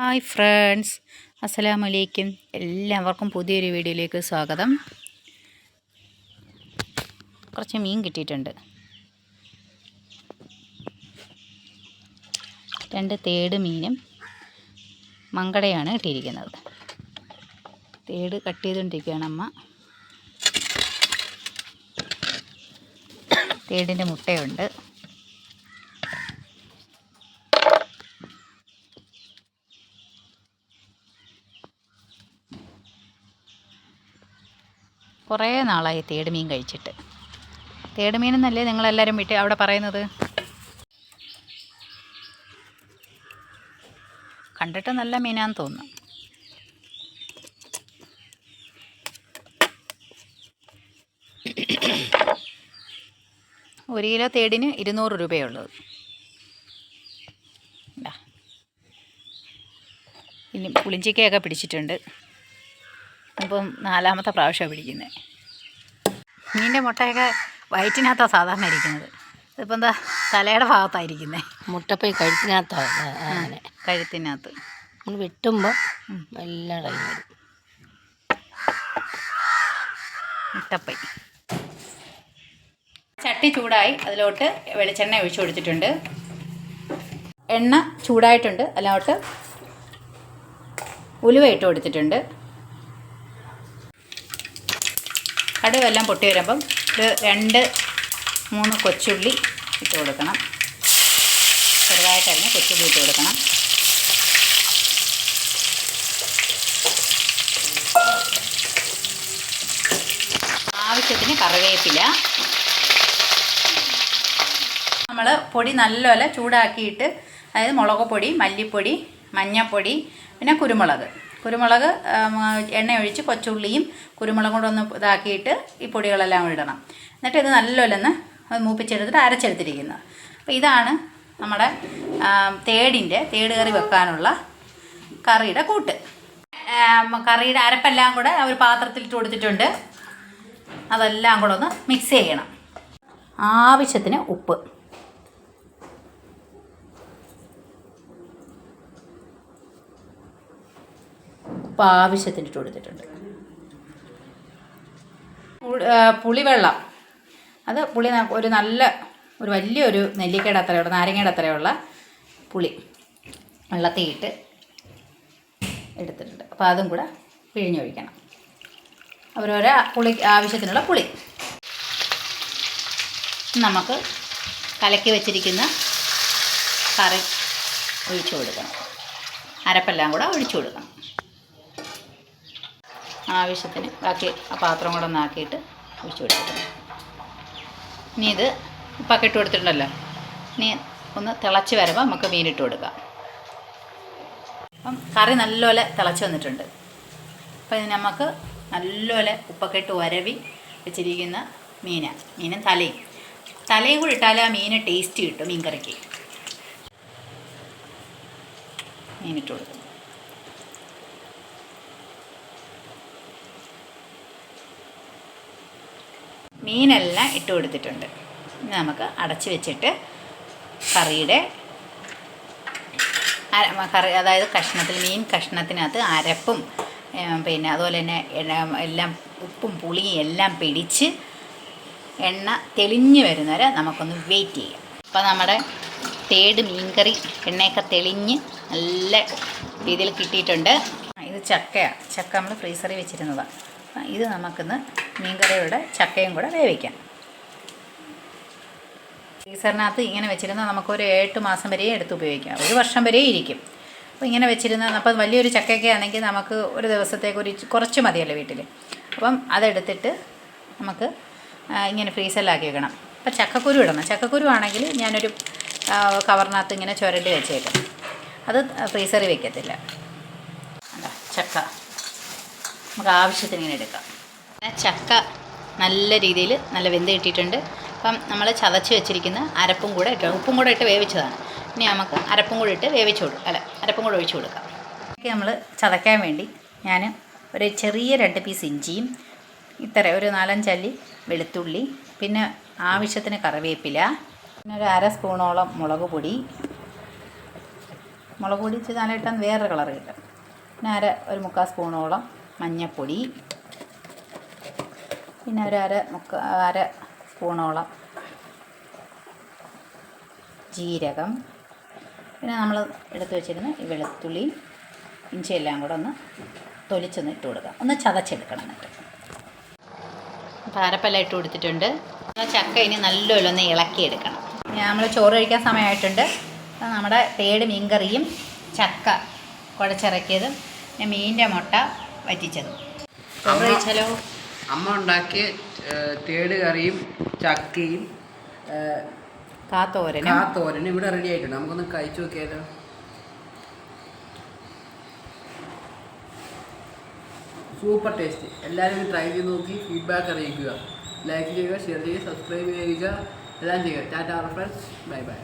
Hi friends അസ്സലാമു അലൈക്കും എല്ലാവർക്കും പുതിയൊരു വീഡിയോയിലേക്ക് സ്വാഗതം. കുറച്ച് മീൻ കിട്ടിയിട്ടുണ്ട്. രണ്ട് തേട് മീനും മങ്കടയാണ് കിട്ടിയിരിക്കുന്നത്. തേട് കട്ട് ചെയ്തുകൊണ്ടിരിക്കുകയാണ് അമ്മ. തേടിന്റെ മുട്ടയുണ്ട്. കുറേ നാളായി തേട് മീൻ കഴിച്ചിട്ട്. തേട് മീനെന്നല്ലേ നിങ്ങളെല്ലാവരും വീട്ടിൽ അവിടെ പറയുന്നത്? കണ്ടിട്ട് നല്ല മീനാന്ന് തോന്നുന്നു. ഒരു കിലോ തേടിന് ഇരുന്നൂറ് രൂപയുള്ളത്. ഇനി പുളിഞ്ചിക്കയൊക്കെ പിടിച്ചിട്ടുണ്ട്. ഇപ്പം നാലാമത്തെ പ്രാവശ്യമാണ് പിടിക്കുന്നത് മീനിന്റെ മുട്ടയൊക്കെ വയറ്റിനകത്താണ് സാധാരണ ഇരിക്കുന്നത്. ഇതിപ്പോൾ എന്താ തലയുടെ ഭാഗത്തായിരിക്കുന്നത് മുട്ടപ്പൈ കഴുത്തിനകത്താണ് അങ്ങനെ. കഴുത്തിനകത്ത്. നമ്മൾ വെട്ടുമ്പോൾ എല്ലാം കഴിഞ്ഞു വരും. മുട്ടപ്പൈ. ചട്ടി ചൂടായി. അതിലോട്ട് വെളിച്ചെണ്ണ ഒഴിച്ചു കൊടുത്തിട്ടുണ്ട്. എണ്ണ ചൂടായിട്ടുണ്ട്. അതിലോട്ട് ഉലുവ ഇട്ട് കൊടുത്തിട്ടുണ്ട്. കടുവെല്ലാം പൊട്ടി വരുമ്പം ഒരു രണ്ട് മൂന്ന് കൊച്ചുള്ളി ഇട്ട് കൊടുക്കണം. ചെറുതായിട്ടറിഞ്ഞ് കൊച്ചുള്ളി ഇട്ട് കൊടുക്കണം. ആവശ്യത്തിന് കറിവേപ്പില. നമ്മൾ പൊടി നല്ലപോലെ ചൂടാക്കിയിട്ട് അതായത് മുളക് പൊടി മല്ലിപ്പൊടി മഞ്ഞൾപ്പൊടി പിന്നെ കുരുമുളക്. കുരുമുളക് എണ്ണ ഒഴിച്ച് കൊച്ചുള്ളിയും കുരുമുളകും കൂടെ ഒന്ന് ഇതാക്കിയിട്ട് ഈ പൊടികളെല്ലാം ഇടണം. എന്നിട്ട് ഇത് നല്ലൊല്ലെന്ന് അത് മൂപ്പിച്ചെടുത്തിട്ട് അരച്ചെടുത്തിരിക്കുന്നത് അപ്പോൾ ഇതാണ് നമ്മുടെ തേടിന്റെ തേട് കറി വെക്കാനുള്ള കറിയുടെ കൂട്ട്. കറിയുടെ അരപ്പെല്ലാം കൂടെ ഒരു പാത്രത്തിൽ ഇട്ട് കൊടുത്തിട്ടുണ്ട്. അതെല്ലാം കൂടെ ഒന്ന് മിക്സ് ചെയ്യണം. ആവശ്യത്തിന് ഉപ്പ്. ഉപ്പ് ആവശ്യത്തിന് ഇട്ട് കൊടുത്തിട്ടുണ്ട് പുളിവെള്ളം. അത് പുളി ഒരു നല്ല ഒരു വലിയൊരു നെല്ലിക്കയുടെ അത്രയുള്ള നാരങ്ങയുടെ അത്രയുള്ള പുളി വെള്ളത്തിൽ ഇട്ട് എടുത്തിട്ടുണ്ട്. അപ്പോൾ അതും കൂടെ പിഴിഞ്ഞൊഴിക്കണം അവരോരോ പുളി ആവശ്യത്തിനുള്ള പുളി. നമുക്ക് കലക്കി വെച്ചിരിക്കുന്ന കറി ഒഴിച്ചു കൊടുക്കണം. അരപ്പെല്ലാം കൂടെ ഒഴിച്ചു കൊടുക്കണം. ആവശ്യത്തിന് ബാക്കി ആ പാത്രം കൂടെ ഒന്ന് ആക്കിയിട്ട് ഒഴിച്ചു കൊടുക്കണം ഇനി ഇത് പക്കിട്ട് കൊടുത്തിട്ടുണ്ടല്ലോ. ഇനി ഒന്ന് തിളച്ച് വരുമ്പോൾ നമുക്ക് മീനിട്ട് കൊടുക്കാം. അപ്പം കറി നല്ലപോലെ തിളച്ച് വന്നിട്ടുണ്ട്. അപ്പം ഇത് നമുക്ക് നല്ലപോലെ ഉപ്പൊക്കെ ഇട്ട് വരവി വെച്ചിരിക്കുന്ന മീനാണ് മീനും തലയും. തലയും കൂടി ഇട്ടാൽ ആ മീന് ടേസ്റ്റ് കിട്ടും മീൻ കറിക്ക് മീനിട്ട് കൊടുക്കും. മീനെല്ലാം ഇട്ട് കൊടുത്തിട്ടുണ്ട്. ഇനി നമുക്ക് അടച്ച് വെച്ചിട്ട് കറിയുടെ കറി അതായത് കഷ്ണത്തിൽ മീൻ കഷ്ണത്തിനകത്ത് അരപ്പും പിന്നെ അതുപോലെ തന്നെ എല്ലാം ഉപ്പും പുളിയും എല്ലാം പിടിച്ച് എണ്ണ തെളിഞ്ഞ് വരുന്നവരെ നമുക്കൊന്ന് വെയിറ്റ് ചെയ്യാം. അപ്പോൾ നമ്മുടെ തേട് മീൻകറി എണ്ണയൊക്കെ തെളിഞ്ഞ് നല്ല രീതിയിൽ കിട്ടിയിട്ടുണ്ട്. ഇത് ചക്കയാണ് ചക്ക നമ്മൾ ഫ്രീസറിൽ വെച്ചിരുന്നതാണ് ഇത് നമുക്കിന്ന് മീൻകറിയുടെ ചക്കയും കൂടെ വേവിക്കാം. ഫ്രീസറിനകത്ത് ഇങ്ങനെ വെച്ചിരുന്നാൽ നമുക്കൊരു എട്ട് മാസം വരെയും എടുത്ത് ഉപയോഗിക്കാം. ഒരു വർഷം വരെയും ഇരിക്കും. അപ്പോൾ ഇങ്ങനെ വെച്ചിരുന്ന അപ്പോൾ വലിയൊരു ചക്കയൊക്കെ ആണെങ്കിൽ നമുക്ക് ഒരു ദിവസത്തേക്ക് ഒരു കുറച്ച് മതിയല്ലോ വീട്ടിൽ അപ്പം അതെടുത്തിട്ട് നമുക്ക് ഇങ്ങനെ ഫ്രീസറിലാക്കി വെക്കണം. അപ്പോൾ ചക്കക്കുരു ഇടണം. ചക്കക്കുരു ആണെങ്കിൽ ഞാനൊരു കവറിനകത്ത് ഇങ്ങനെ ചുരണ്ടി വെച്ചേക്കും. അത് ഫ്രീസറിൽ വെക്കത്തില്ല. ചക്ക. നമുക്ക് ആവശ്യത്തിന് ഇങ്ങനെ എടുക്കാം. ചക്ക നല്ല രീതിയിൽ നല്ല വെന്ത് കിട്ടിയിട്ടുണ്ട്. അപ്പം നമ്മൾ ചതച്ച് വെച്ചിരിക്കുന്ന അരപ്പും കൂടെ ഇട്ട് ഉപ്പും കൂടെ ഇട്ട് വേവിച്ചതാണ്. ഇനി നമുക്ക് അരപ്പും കൂടെ ഇട്ട് വേവിച്ച് കൊടുക്കാം അല്ല അരപ്പും കൂടെ ഒഴിച്ചു കൊടുക്കാം. ഇതൊക്കെ നമ്മൾ ചതയ്ക്കാൻ വേണ്ടി ഞാൻ ഒരു ചെറിയ രണ്ട് പീസ് ഇഞ്ചിയും ഇത്ര ഒരു നാലഞ്ചല്ലി വെളുത്തുള്ളി പിന്നെ ആവശ്യത്തിന് കറിവേപ്പില പിന്നെ ഒരു അര സ്പൂണോളം മുളക് പൊടി. മുളക് പൊടി ഇച്ചിരി വേറൊരു കളർ കിട്ടും പിന്നെ അര ഒരു മുക്കാൽ സ്പൂണോളം മഞ്ഞൾപ്പൊടി പിന്നെ ഒരു അര മുക്ക അര സ്പൂണോളം ജീരകം. പിന്നെ നമ്മൾ എടുത്തു വെച്ചിരുന്ന ഈ വെളുത്തുള്ളിയും ഇഞ്ചിയെല്ലാം കൂടെ ഒന്ന് തൊലിച്ചൊന്ന് ഇട്ട് കൊടുക്കുക ഒന്ന് ചതച്ചെടുക്കണം എന്നിട്ട്. അപ്പോൾ അരപ്പെല്ലാം ഇട്ട് കൊടുത്തിട്ടുണ്ട്. ചക്ക ഇനി നല്ലപോലെ ഒന്ന് ഇളക്കിയെടുക്കണം. നമ്മൾ ചോറ് കഴിക്കാൻ സമയമായിട്ടുണ്ട്. നമ്മുടെ തേട് മീൻകറിയും ചക്ക കുഴച്ചിറക്കിയതും പിന്നെ മീനിന്റെ മുട്ട വറ്റിച്ചതും. ചോറ് കഴിച്ചാലോ? അമ്മ ഉണ്ടാക്കിയ തേട് കറിയും ചക്കയും കാത്തോരൻ കാത്തോരനും കാ തോരനും ഇവിടെ റെഡി ആയിട്ടുണ്ട്. നമുക്കൊന്ന് കഴിച്ചു നോക്കിയാലോ? സൂപ്പർ ടേസ്റ്റ് എല്ലാവരും ട്രൈ ചെയ്ത് നോക്കി ഫീഡ്ബാക്ക് അറിയിക്കുക. ലൈക്ക് ചെയ്യുക ഷെയർ ചെയ്യുക സബ്സ്ക്രൈബ് ചെയ്യുക എല്ലാം ചെയ്യുക. Tata friends bye bye